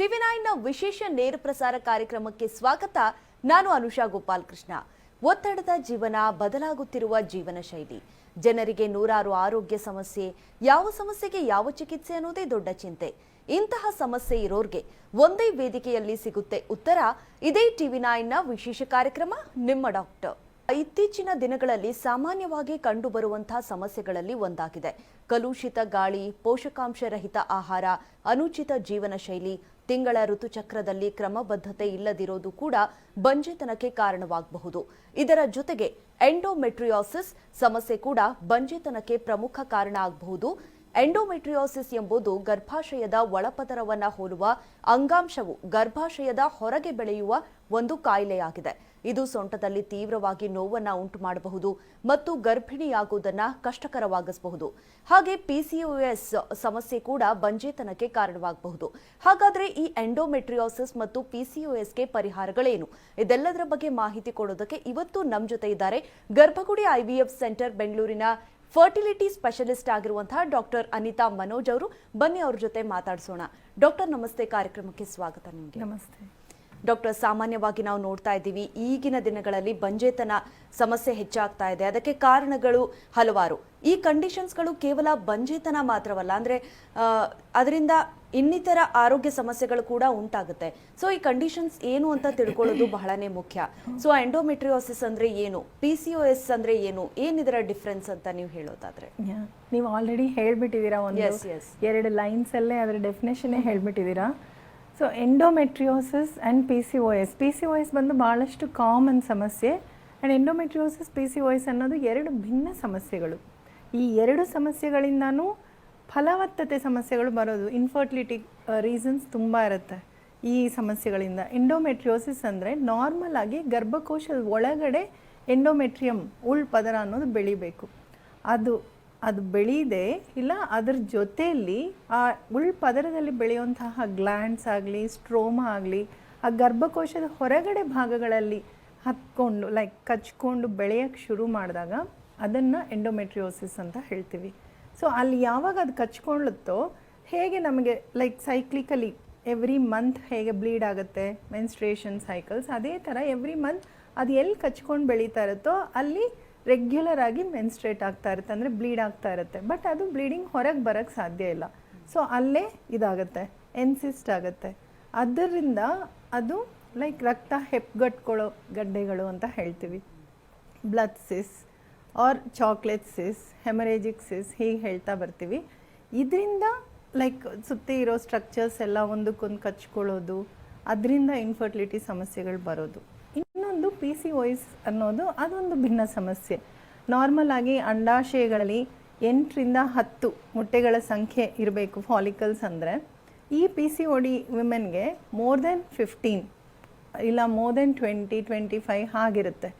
TV ನೈನ್ನ ವಿಶೇಷ ನೇರ ಪ್ರಸಾರ ಕಾರ್ಯಕ್ರಮಕ್ಕೆ ಸ್ವಾಗತ. ನಾನು ಅನುಷಾ ಗೋಪಾಲ್ ಕೃಷ್ಣ ಒತ್ತಡದ ಜೀವನ, ಬದಲಾಗುತ್ತಿರುವ ಜೀವನ ಶೈಲಿ. ಜನರಿಗೆ ನೂರಾರು ಆರೋಗ್ಯ ಸಮಸ್ಯೆ, ಯಾವ ಸಮಸ್ಯೆಗೆ ಯಾವ ಚಿಕಿತ್ಸೆ ಅನ್ನೋದೇ ದೊಡ್ಡ ಚಿಂತೆ. ಇಂತಹ ಸಮಸ್ಯೆ ಇರೋರ್ಗೆ ಒಂದೇ ವೇದಿಕೆಯಲ್ಲಿ ಸಿಗುತ್ತೆ ಉತ್ತರ. ಇದೇ ಟಿವಿ ನೈನ್ನ ವಿಶೇಷ ಕಾರ್ಯಕ್ರಮ, ನಿಮ್ಮ ಡಾಕ್ಟರ್. ಇತ್ತೀಚಿನ ದಿನಗಳಲ್ಲಿ ಸಾಮಾನ್ಯವಾಗಿ ಕಂಡುಬರುವಂತಹ ಸಮಸ್ಯೆಗಳಲ್ಲಿ ಒಂದಾಗಿದೆ. ಕಲುಷಿತ ಗಾಳಿ ಪೋಷಕಾಂಶರಹಿತ ಆಹಾರ, ಅನುಚಿತ ಜೀವನ ಶೈಲಿ ತಿಂಗಳ ಋತುಚಕ್ರದಲ್ಲಿ ಕ್ರಮಬದ್ಧತೆ ಇಲ್ಲದಿರೋದು ಕೂಡ ಬಂಜೆತನಕ್ಕೆ ಕಾರಣವಾಗಬಹುದು. ಇದರ ಜೊತೆಗೆ ಎಂಡೋಮೆಟ್ರಿಯಾಸಿಸ್ ಸಮಸ್ಯೆ ಕೂಡ ಬಂಜೆತನಕ್ಕೆ ಪ್ರಮುಖ ಕಾರಣ ಆಗಬಹುದು. ಎಂಡೋಮೆಟ್ರಿಯೋಸಿಸ್ ಎಂಬುದು ಗರ್ಭಾಶಯದ ಒಳಪದರವನ್ನು ಹೋಲುವ ಅಂಗಾಂಶವು ಗರ್ಭಾಶಯದ ಹೊರಗೆ ಬೆಳೆಯುವ ಒಂದು ಕಾಯಿಲೆಯಾಗಿದೆ. ಇದು ಸೊಂಟದಲ್ಲಿ ತೀವ್ರವಾಗಿ ನೋವನ್ನು ಉಂಟು ಮಾಡಬಹುದು ಮತ್ತು ಗರ್ಭಿಣಿಯಾಗುವುದನ್ನು ಕಷ್ಟಕರವಾಗಿಸಬಹುದು. ಹಾಗೆ ಪಿಸಿಒಎಸ್ ಸಮಸ್ಯೆ ಕೂಡ ಬಂಜೇತನಕ್ಕೆ ಕಾರಣವಾಗಬಹುದು. ಹಾಗಾದರೆ ಈ ಎಂಡೋಮೆಟ್ರಿಯೋಸಿಸ್ ಮತ್ತು ಪಿಸಿಒಎಸ್ಗೆ ಪರಿಹಾರಗಳೇನು? ಇದೆಲ್ಲದರ ಬಗ್ಗೆ ಮಾಹಿತಿ ಕೊಡೋದಕ್ಕೆ ಇವತ್ತು ನಮ್ಮ ಜೊತೆ ಇದ್ದಾರೆ ಗರ್ಭಗುಡಿ ಐವಿಎಫ್ ಸೆಂಟರ್ ಬೆಂಗಳೂರಿನ ಫರ್ಟಿಲಿಟಿ ಸ್ಪೆಷಲಿಸ್ಟ್ ಆಗಿರುವಂತಹ ಡಾಕ್ಟರ್ ಅನಿತಾ ಮನೋಜ್ ಅವರು. ಬನ್ನಿ ಅವ್ರ ಜೊತೆ ಮಾತಾಡಿಸೋಣ. ಡಾಕ್ಟರ್ ನಮಸ್ತೆ. ಕಾರ್ಯಕ್ರಮಕ್ಕೆ ಸ್ವಾಗತ ನಿಮಗೆ. ನಮಸ್ತೆ. ಡಾಕ್ಟರ್ ಸಾಮಾನ್ಯವಾಗಿ ನಾವು ನೋಡ್ತಾ ಇದ್ದೀವಿ ಈಗಿನ ದಿನಗಳಲ್ಲಿ ಬಂಜೇತನ ಸಮಸ್ಯೆ ಹೆಚ್ಚಾಗ್ತಾ ಇದೆ. ಅದಕ್ಕೆ ಕಾರಣಗಳು ಹಲವಾರು. ಈ ಕಂಡೀಷನ್ಸ್ಗಳು ಕೇವಲ ಬಂಜೇತನ ಮಾತ್ರವಲ್ಲ ಅಂದರೆ ಅದರಿಂದ ಇನ್ನಿತರ ಆರೋಗ್ಯ ಸಮಸ್ಯೆಗಳು ಕೂಡ ಉಂಟಾಗುತ್ತೆ. ಸೊ ಈ ಕಂಡೀಷನ್ಸ್ ಏನು ಅಂತ ತಿಳ್ಕೊಳ್ಳೋದು ಬಹಳನೇ ಮುಖ್ಯ. ಸೊ ಎಂಡೋಮೆಟ್ರಿಯೋಸಿಸ್ ಅಂದ್ರೆ ಏನು? ಪಿ ಸಿ ಎಸ್ ಅಂದ್ರೆ ಏನು? ಏನಿದರ ಡಿಫ್ರೆನ್ಸ್ ಅಂತ ನೀವು ಹೇಳೋದಾದ್ರೆ? ನೀವು ಆಲ್ರೆಡಿ ಹೇಳ್ಬಿಟ್ಟಿದ್ದೀರಾ ಒಂದು ಎಸ್ ಎಸ್ ಎರಡು ಲೈನ್ಸ್ ಅಲ್ಲೇ ಅದರ ಡೆಫಿನೇಷನ್ನೇ ಹೇಳ್ಬಿಟ್ಟಿದ್ದೀರಾ? So endometriosis and P C O S P C O S ಬಂದು ಭಾಳಷ್ಟು ಕಾಮನ್ ಸಮಸ್ಯೆ. And endometriosis P C O S ಅನ್ನೋದು ಎರಡು ಭಿನ್ನ ಸಮಸ್ಯೆಗಳು. ಈ ಎರಡು ಸಮಸ್ಯೆಗಳಿಂದನೂ ಫಲವತ್ತತೆ ಸಮಸ್ಯೆಗಳು ಬರೋದು ಇನ್ಫರ್ಟಿಲಿಟಿ ರೀಸನ್ಸ್ ತುಂಬ ಇರುತ್ತೆ. ಈ ಸಮಸ್ಯೆಗಳಿಂದ. ಎಂಡೋಮೆಟ್ರಿಯೋಸಿಸ್ ಅಂದರೆ ನಾರ್ಮಲ್ ಆಗಿ ಗರ್ಭಕೋಶದ ಒಳಗಡೆ ಎಂಡೋಮೆಟ್ರಿಯಂ ಉಳ್ ಪದರ ಅನ್ನೋದು ಬೆಳಿಬೇಕು. ಅದು ಅದು ಬೆಳೀದೆ, ಇಲ್ಲ ಅದರ ಜೊತೆಯಲ್ಲಿ ಆ ಉಳ್ ಪದರದಲ್ಲಿ ಬೆಳೆಯುವಂತಹ ಗ್ಲ್ಯಾಂಡ್ಸ್ ಆಗಲಿ ಸ್ಟ್ರೋಮಾ ಆಗಲಿ, ಆ ಗರ್ಭಕೋಶದ ಹೊರಗಡೆ ಭಾಗಗಳಲ್ಲಿ ಹತ್ಕೊಂಡು ಲೈಕ್ ಕಚ್ಕೊಂಡು ಬೆಳೆಯೋಕ್ಕೆ ಶುರು ಮಾಡಿದಾಗ ಅದನ್ನು ಎಂಡೋಮೆಟ್ರಿಯೋಸಿಸ್ ಅಂತ ಹೇಳ್ತೀವಿ. ಸೊ ಅಲ್ಲಿ ಯಾವಾಗ ಅದು ಕಚ್ಕೊಳ್ಳುತ್ತೋ ಹೇಗೆ ನಮಗೆ ಲೈಕ್ ಸೈಕ್ಲಿಕಲಿ ಎವ್ರಿ ಮಂತ್ ಹೇಗೆ ಬ್ಲೀಡ್ ಆಗುತ್ತೆ ಮೆನ್ಸ್ಟ್ರೇಷನ್ ಸೈಕಲ್ಸ್ ಅದೇ ಥರ ಎವ್ರಿ ಮಂತ್ ಅದು ಎಲ್ಲಿ ಕಚ್ಕೊಂಡು ಬೆಳೀತಾ ಇರುತ್ತೋ ಅಲ್ಲಿ ರೆಗ್ಯುಲರ್ ಆಗಿ ಮೆನ್ಸ್ಟ್ರೇಟ್ ಆಗ್ತಾ ಇರುತ್ತೆ, ಅಂದರೆ ಬ್ಲೀಡ್ ಆಗ್ತಾ ಇರುತ್ತೆ. ಬಟ್ ಅದು ಬ್ಲೀಡಿಂಗ್ ಹೊರಗೆ ಬರೋಕ್ಕೆ ಸಾಧ್ಯ ಇಲ್ಲ. ಸೊ ಅಲ್ಲೇ ಇದಾಗುತ್ತೆ ಎನ್ಸಿಸ್ಟ್ ಆಗುತ್ತೆ. ಅದರಿಂದ ಅದು ಲೈಕ್ ರಕ್ತ ಹೆಪ್ಗಟ್ಕೊಳ್ಳೋ ಗಡ್ಡೆಗಳು ಅಂತ ಹೇಳ್ತೀವಿ. Blood cyst or chocolate cyst hemorrhagic cyst ಹೀಗೆ ಹೇಳ್ತಾ ಬರ್ತೀವಿ. ಇದರಿಂದ ಲೈಕ್ ಸುತ್ತಿ ಇರೋ ಸ್ಟ್ರಕ್ಚರ್ಸ್ ಎಲ್ಲ ಒಂದಕ್ಕೊಂದು ಕಚ್ಕೊಳ್ಳೋದು, ಅದರಿಂದ ಇನ್ಫರ್ಟಿಲಿಟಿ ಸಮಸ್ಯೆಗಳು ಬರೋದು. ಇನ್ನೊಂದು ಪಿ ಸಿ ಒಯ್ಸ್ ಅನ್ನೋದು ಅದೊಂದು ಭಿನ್ನ ಸಮಸ್ಯೆ. ನಾರ್ಮಲ್ ಆಗಿ ಅಂಡಾಶಯಗಳಲ್ಲಿ ಎಂಟರಿಂದ ಹತ್ತು ಮೊಟ್ಟೆಗಳ ಸಂಖ್ಯೆ ಇರಬೇಕು ಫಾಲಿಕಲ್ಸ್ ಅಂದರೆ. ಈ ಪಿ ಸಿ ಒ ಡಿ ವಿಮೆನ್ಗೆ ಮೋರ್ ದೆನ್ ಫಿಫ್ಟೀನ್ ಇಲ್ಲ more than twenty twenty five ಹಾಗಿರುತ್ತೆ.